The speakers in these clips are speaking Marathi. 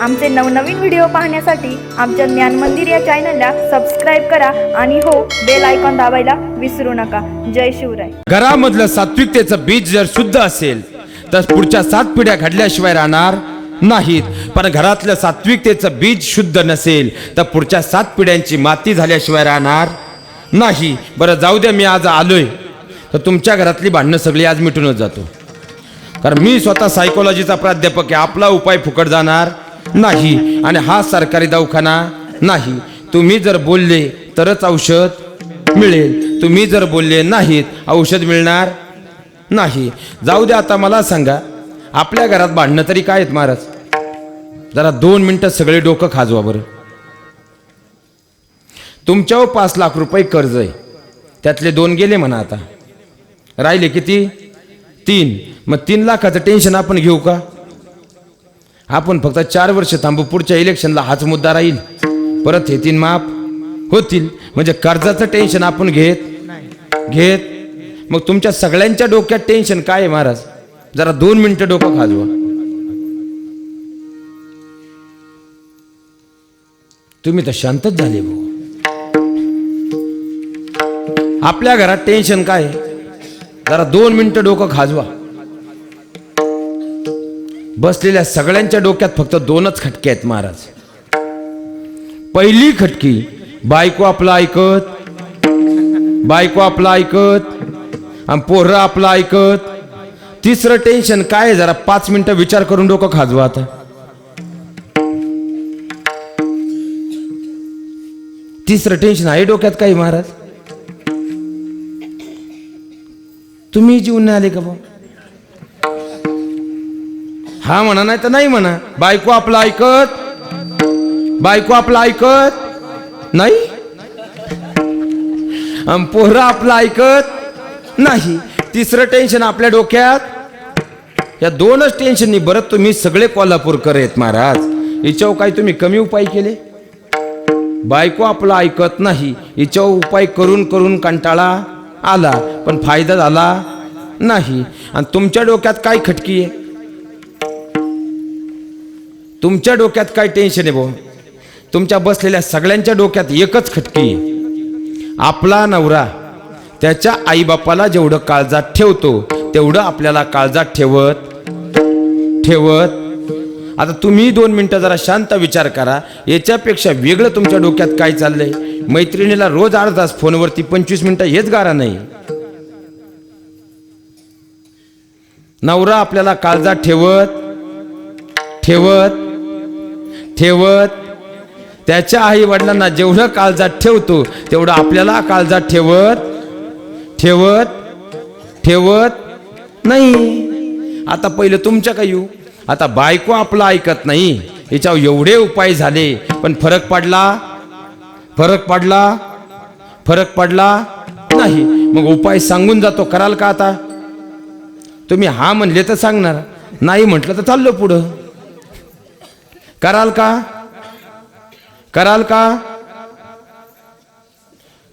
आमचे नवनवीन व्हिडिओ पाहण्यासाठी आमच्या ज्ञान मंदिर या चॅनलला सबस्क्राईब करा आणि हो बेल आयकॉन दाबायला विसरू नका. जय शिवराय. घरामधलं सात्विकतेचं बीज जर शुद्ध असेल तर पुढच्या सात पिढ्या घडल्याशिवाय राहणार नाहीत. पण घरातलं सात्विकतेचं बीज शुद्ध नसेल तर पुढच्या सात पिढ्यांची माती झाल्याशिवाय राहणार नाही. बरं जाऊ द्या मी आज आलोय. तर तुमच्या घरातली भांडणं सगळी आज मिटूनच जातो. कारण मी स्वतः सायकोलॉजीचा प्राध्यापक आहे आपला उपाय फुकट जाणार. नाही. आणि हा सरकारी दवाखाना नाही. तुम्ही जर बोलले तरच औषध मिळेल. तुम्ही जर बोलले नाहीत औषध मिळणार नाही. जाऊ द्या आता मला सांगा आपल्या घरात भांडणं तरी काय आहेत महाराज? जरा दोन मिनटं सगळे डोकं खाजवा बरं. तुमच्यावर पाच लाख रुपये कर्ज आहे. त्यातले दोन गेले म्हणा आता. राहिले किती? तीन. मग तीन लाखाचं टेन्शन आपण घेऊ का? आपण फक्त चार वर्ष थांबू पुढच्या इलेक्शनला हाच मुद्दा राहील. परत हे तीन माफ होतील. म्हणजे कर्जाचं टेन्शन आपण घेत घेत. मग तुमच्या सगळ्यांच्या डोक्यात टेन्शन काय आहे महाराज? जरा दोन मिनिटं डोकं खाजवा. तुम्ही तर शांतच झाले भाऊ. आपल्या घरात टेन्शन काय आहे? जरा दोन मिनिटं डोकं खाजवा. बसलेल्या सगळ्यांच्या डोक्यात फक्त दोनच खटके आहेत महाराज. पहिली खटकी बायको आपला ऐकत बायको आपला ऐकत आणि पोरं आपला ऐकत. तिसरं टेन्शन काय आहे? जरा पाच मिनिटं विचार करून डोकं खाजवा आता. तिसरं टेन्शन आहे डोक्यात काही महाराज? तुम्ही जीवन आले का भाऊ? हा म्हणा नाही तर नाही म्हणा. बायको आपलं ऐकत? बायको आपलं ऐकत? नाही? पोहरा आपलं ऐकत? नाही. तिसरं टेन्शन आपल्या डोक्यात? या दोनच टेन्शननी बरं तुम्ही सगळे कोल्हापूरकर आहेत महाराज. हिच्यावर काही तुम्ही कमी उपाय केले? बायको आपलं ऐकत नाही हिच्यावर उपाय करून करून कंटाळा आला पण फायदा झाला नाही. आणि तुमच्या डोक्यात काय खटकी आहे? तुमच्या डोक्यात काय टेन्शन आहे भाऊ? तुमच्या बसलेल्या सगळ्यांच्या डोक्यात एकच खटकी. आपला नवरा त्याच्या आईबापाला जेवढं काळजात ठेवतो तेवढं आपल्याला काळजात ठेवत ठेवत. आता तुम्ही दोन मिनटं जरा शांत विचार करा. याच्यापेक्षा वेगळं तुमच्या डोक्यात काय चाललंय? मैत्रिणीला रोज अर्धा तास फोनवरती पंचवीस मिनिटं हेच गारा नाही. नवरा आपल्याला काळजात ठेवत ठेवत. ठेवत. त्याच्या आई वडिलांना जेवढं काळजात ठेवतो तेवढं आपल्याला काळजात ठेवत ठेवत ठेवत नाही. आता पहिलं तुमच्या काय येऊ. आता बायको आपलं ऐकत नाही. याच्यावर एवढे उपाय झाले. पण फरक पडला? फरक पडला? फरक पडला नाही. मग उपाय सांगून जातो. कराल का आता? तुम्ही हा म्हणले तर सांगणार. नाही म्हटलं तर चाललो पुढं. कराल का? कराल का?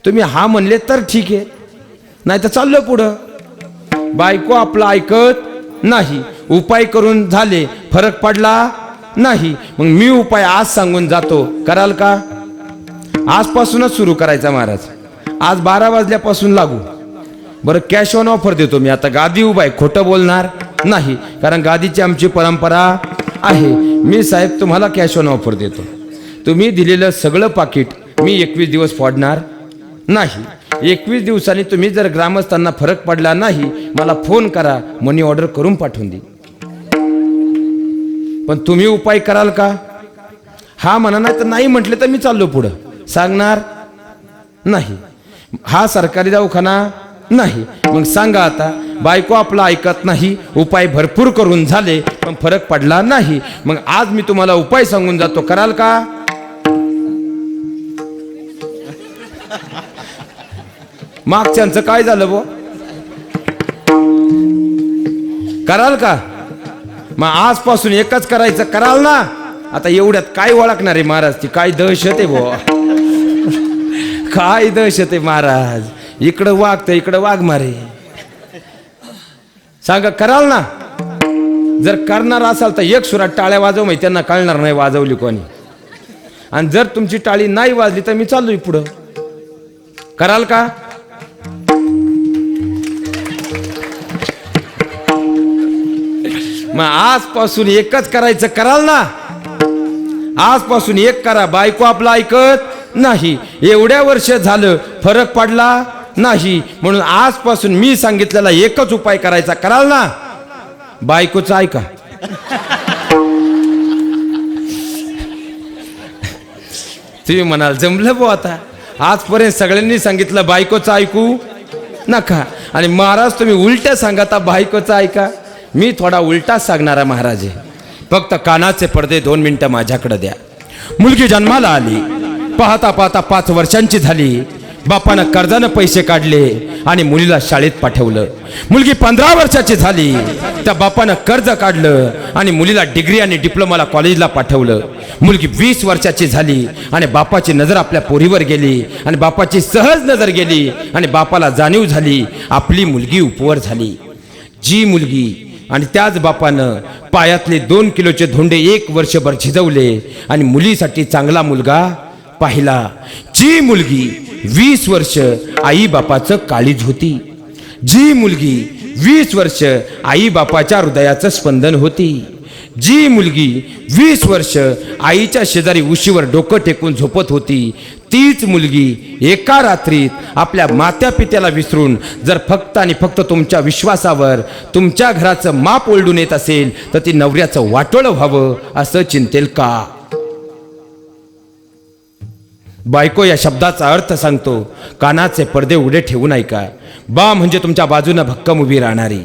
तुम्ही हा म्हणले तर ठीक आहे. नाही तर चाललो पुढं. बायको आपलं ऐकत नाही. उपाय करून झाले. फरक पडला नाही. मग मी उपाय आज सांगून जातो. कराल का? आजपासूनच सुरू करायचा महाराज. आज बारा वाजल्यापासून लागू. बरं कॅश ऑन ऑफर देतो मी. आता गादी उभा आहे. खोटं बोलणार. नाही. कारण गादीची आमची परंपरा आहे. मी साहेब तुम्हाला कॅश ऑन ऑफर देतो. तुम्ही दिलेलं सगळं पाकिट मी एकवीस दिवस फोडणार नाही. एकवीस दिवसांनी तुम्ही जर ग्रामस्थांना फरक पडला नाही मला फोन करा मनी ऑर्डर करून पाठवून दे. पण तुम्ही उपाय कराल का? हा म्हणा नाही तर नाही म्हटले तर मी चाललो पुढं. सांगणार नाही. हा सरकारी दवाखाना नाही. मग सांगा आता बायको आपला ऐकत नाही उपाय भरपूर करून झाले पण फरक पडला नाही. मग आज मी तुम्हाला उपाय सांगून जातो कराल का? मागच्यांचं काय झालं बो? कराल का? मग आजपासून एकच करायचं कराल ना? आता एवढ्यात काय ओळखणार आहे महाराज ती काय दहशत आहे बो? काय दहशत आहे महाराज? इकडं वाघ तर इकडं वाघ मारे. सांगा कराल ना? जर करणार असाल तर एक सुरात टाळ्या वाजव माहिती त्यांना कळणार नाही वाजवली कोणी. आणि जर तुमची टाळी नाही वाजली तर मी चाललोय पुढं. कराल का? मग आजपासून एकच करायचं कराल ना? आजपासून एक करा बायको आपला ऐकत नाही. एवढ्या वर्ष झालं फरक पडला? नाही. म्हणून आजपासून मी सांगितलेला एकच उपाय करायचा. कराल ना? बायकोचं ऐका. तुम्ही म्हणाल जमलं भाऊ आता. आजपर्यंत सगळ्यांनी सांगितलं बायकोचं ऐकू नका. आणि महाराज तुम्ही उलट्या सांगा आता बायकोचं ऐका. मी थोडा उलटाच सांगणारा महाराज आहे. फक्त कानाचे पडदे दोन मिनटं माझ्याकडे द्या. मुलगी जन्माला आली. पाहता पाहता पाच वर्षांची झाली. बापानं कर्जानं पैसे काढले आणि मुलीला शाळेत पाठवलं. मुलगी पंधरा वर्षाची झाली. त्या बापानं कर्ज काढलं आणि मुलीला डिग्री आणि डिप्लोमाला कॉलेजला पाठवलं. मुलगी वीस वर्षाची झाली आणि बापाची नजर आपल्या पोरीवर गेली आणि बापाची सहज नजर गेली आणि बापाला जाणीव झाली आपली मुलगी उपवर झाली. जी मुलगी आणि त्याच बापानं पायातले दोन किलोचे धोंडे एक वर्षभर झिजवले आणि मुलीसाठी चांगला मुलगा पाहिला. जी मुलगी वीस वर्ष आई बापाचं काळीज होती. जी मुलगी वीस वर्ष आई बापाच्या हृदयाचं स्पंदन होती. जी मुलगी वीस वर्ष आईच्या शेजारी उशीवर डोकं टेकून झोपत होती तीच मुलगी एका रात्रीत आपल्या मात्या पित्याला विसरून जर फक्त आणि फक्त तुमच्या विश्वासावर तुमच्या घराचं माप ओलडून येत असेल तर ती नवऱ्याचं वाटोळं व्हावं असं चिंतेल का? बायको या शब्दाचा अर्थ सांगतो कानाचे पडदे उडे ठेवू ऐका. बा म्हणजे तुमच्या बाजूनं भक्कम उभी राहणारी.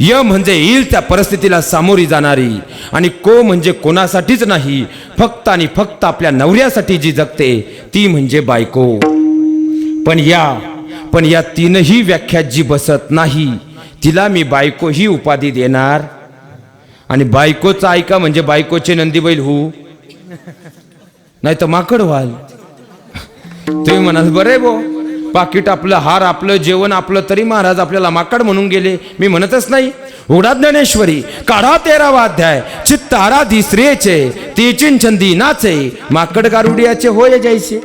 य म्हणजे येईल त्या परिस्थितीला सामोरी जाणारी. आणि को म्हणजे कोणासाठीच नाही फक्त आणि फक्त आपल्या नवऱ्यासाठी जी जगते ती म्हणजे बायको. पण या पण या तीनही व्याख्यात जी बसत नाही तिला मी बायको ही उपाधी देणार. आणि बायकोचं ऐका म्हणजे बायकोचे नंदीबैल होऊ. नाही तर माकड व्हाल. तुम्ही म्हणाल बरे बो पाकिट आपलं हार आपलं जेवण आपलं तरी महाराज आपल्याला माकड म्हणून गेले. मी म्हणतच नाही. उडा ज्ञानेश्वरी काढा तेरावा अध्याय. चित्त आराधी स्त्रियेचे तेचिन छंदी नाचे माकड गारुडियाचे होय जायचे.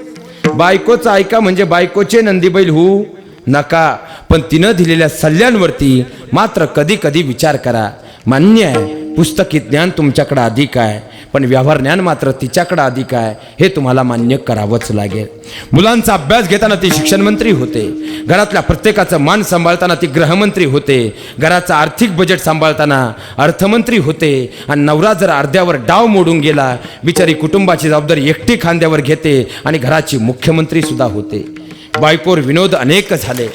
बायकोचं ऐका म्हणजे बायकोचे नंदीबैल होऊ नका. पण तिनं दिलेल्या सल्ल्यांवरती मात्र कधी कधी विचार करा. मान्य आहे पुस्तकी ज्ञान तुमच्याकडं अधिक आहे. पण व्यवहार ज्ञान मात्र तिच्याकडं अधिक आहे हे तुम्हाला मान्य करावंच लागेल. मुलांचा अभ्यास घेताना ती शिक्षणमंत्री होते. घरातल्या प्रत्येकाचं मान सांभाळताना ती गृहमंत्री होते. घराचं आर्थिक बजेट सांभाळताना अर्थमंत्री होते. आणि नवरा जर अर्ध्यावर डाव मोडून गेला बिचारी कुटुंबाची जबाबदारी एकटी खांद्यावर घेते आणि घराची मुख्यमंत्री सुद्धा होते. बायकोर विनोद अनेक झाले.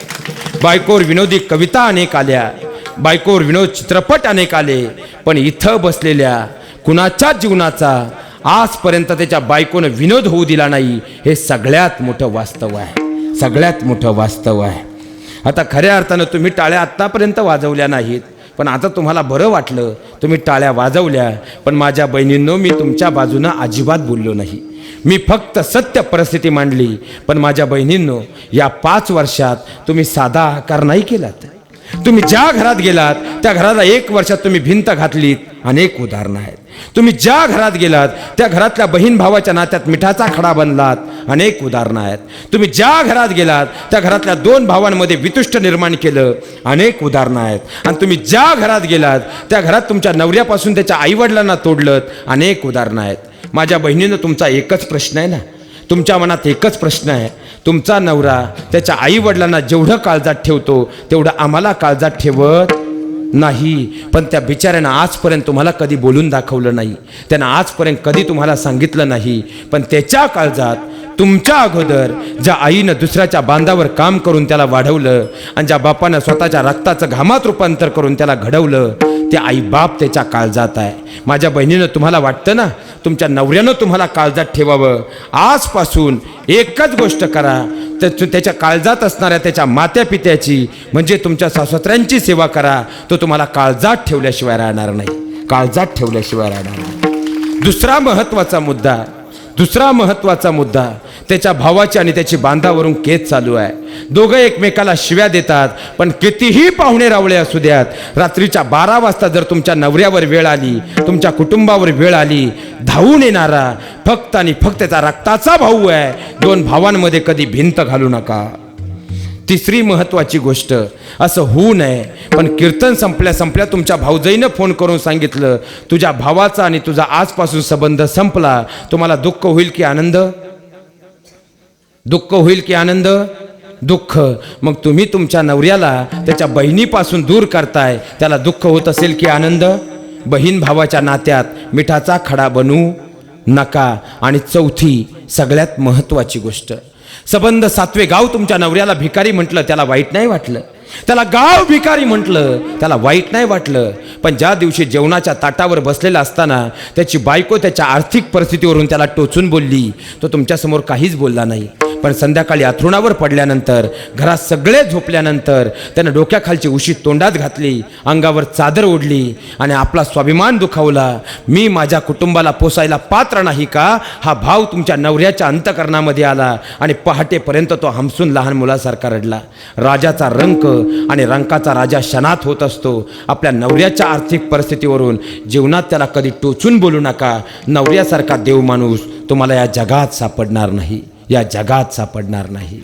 बायकोर विनोदी कविता अनेक आल्या. बायकोर विनोद चित्रपट अनेक आले. पण इथं बसलेल्या कुणाच्याच जीवनाचा आजपर्यंत त्याच्या बायकोनं विनोद होऊ दिला नाही. हे सगळ्यात मोठं वास्तव आहे. सगळ्यात मोठं वास्तव आहे. आता खऱ्या अर्थानं तुम्ही टाळ्या आत्तापर्यंत वाजवल्या नाहीत. पण आता तुम्हाला बरं वाटलं. तुम्ही टाळ्या वाजवल्या. पण माझ्या बहिणींनो मी तुमच्या बाजूनं अजिबात बोललो नाही. मी फक्त सत्य परिस्थिती मांडली. पण माझ्या बहिणींनो या पाच वर्षात तुम्ही साधा आकार नाही केलात. तुम्ही ज्या घरात गेलात त्या घराला एक वर्षात तुम्ही भिंत घातलीत. अनेक उदाहरणं आहेत. तुम्ही ज्या घरात गेलात त्या घरातल्या बहीण भावाच्या नात्यात मिठाचा खडा बनलात. अनेक उदाहरणं आहेत. तुम्ही ज्या घरात गेलात त्या घरातल्या दोन भावांमध्ये वितुष्ट निर्माण केलं. अनेक उदाहरणं आहेत. आणि तुम्ही ज्या घरात गेलात त्या घरात तुमच्या नवऱ्यापासून त्याच्या आईवडिलांना तोडलं अनेक उदाहरणं आहेत. माझ्या बहिणीनं तुमचा एकच प्रश्न आहे ना? तुमच्या मनात एकच प्रश्न आहे. तुमचा नवरा त्याच्या आईवडिलांना जेवढं काळजात ठेवतो तेवढं आम्हाला काळजात ठेवत नाही. पण त्या बिचाऱ्यानं आजपर्यंत तुम्हाला कधी बोलून दाखवलं नाही. त्यानं आजपर्यंत कधी तुम्हाला सांगितलं नाही. पण त्याच्या काळजात तुमच्या अगोदर ज्या आईनं दुसऱ्याच्या बांधावर काम करून त्याला वाढवलं आणि ज्या बापानं स्वतःच्या रक्ताचं घामात रूपांतर करून त्याला घडवलं ते आई बाप त्याच्या काळजात आहे. माझ्या बहिणीनं तुम्हाला वाटतं ना? तुमच्या नवऱ्यानं तुम्हाला काळजात ठेवावं. आजपासून एकच गोष्ट करा. त्याच्या काळजात असणाऱ्या त्याच्या मात्या पित्याची म्हणजे तुमच्या सासत्र्यांची सेवा करा. तो तुम्हाला काळजात ठेवल्याशिवाय राहणार नाही. काळजात ठेवल्याशिवाय राहणार नाही. दुसरा महत्त्वाचा मुद्दा दुसरा महत्त्वाचा मुद्दा त्याच्या भावाची आणि त्याची बांधावरून केस चालू आहे. दोघं एकमेकाला शिव्या देतात पण कितीही पाहुणे रावळे असू द्यात रात्रीच्या बारा वाजता जर तुमच्या नवऱ्यावर वेळ आली तुमच्या कुटुंबावर वेळ आली धावून येणारा फक्त आणि फक्त त्याचा रक्ताचा भाऊ आहे दोन भावांमध्ये कधी भिंत घालू नका. तिसरी महत्वाची गोष्ट असं होऊ नये. पण कीर्तन संपल्या संपल्या तुमच्या भाऊजाईनं फोन करून सांगितलं तुझ्या भावाचा आणि तुझा आजपासून संबंध संपला. तुम्हाला दुःख होईल की आनंद? दुःख होईल की आनंद? दुःख. मग तुम्ही तुमच्या नवऱ्याला त्याच्या बहिणीपासून दूर करताय. त्याला दुःख होत असेल की आनंद? बहीण भावाच्या नात्यात मिठाचा खडा बनू नका. आणि चौथी सगळ्यात महत्वाची गोष्ट सबंध सातवे गाव तुमच्या नवऱ्याला भिकारी म्हटलं त्याला वाईट नाही वाटलं. त्याला गाव भिकारी म्हटलं त्याला वाईट नाही वाटलं. पण ज्या दिवशी जेवणाच्या ताटावर बसलेला असताना त्याची बायको त्याच्या आर्थिक परिस्थितीवरून त्याला टोचून बोलली तो तुमच्यासमोर काहीच बोलला नाही. पण संध्याकाळी अथरुणावर पडल्यानंतर घरात सगळे झोपल्यानंतर त्यानं डोक्याखालची उशी तोंडात घातली अंगावर चादर ओढली आणि आपला स्वाभिमान दुखावला. मी माझ्या कुटुंबाला पोसायला पात्र नाही का? हा भाव तुमच्या नवऱ्याच्या अंतकरणामध्ये आला आणि पहाटेपर्यंत तो हमसून लहान मुलासारखा रडला. राजाचा रंक आणि रंकाचा राजा शनात होत असतो. आपल्या नवऱ्याच्या आर्थिक परिस्थितीवरून जीवनात त्याला कधी टोचून बोलू नका. नवऱ्यासारखा देव माणूस तुम्हाला या जगात सापडणार नाही. या जगात सापडणार नाही.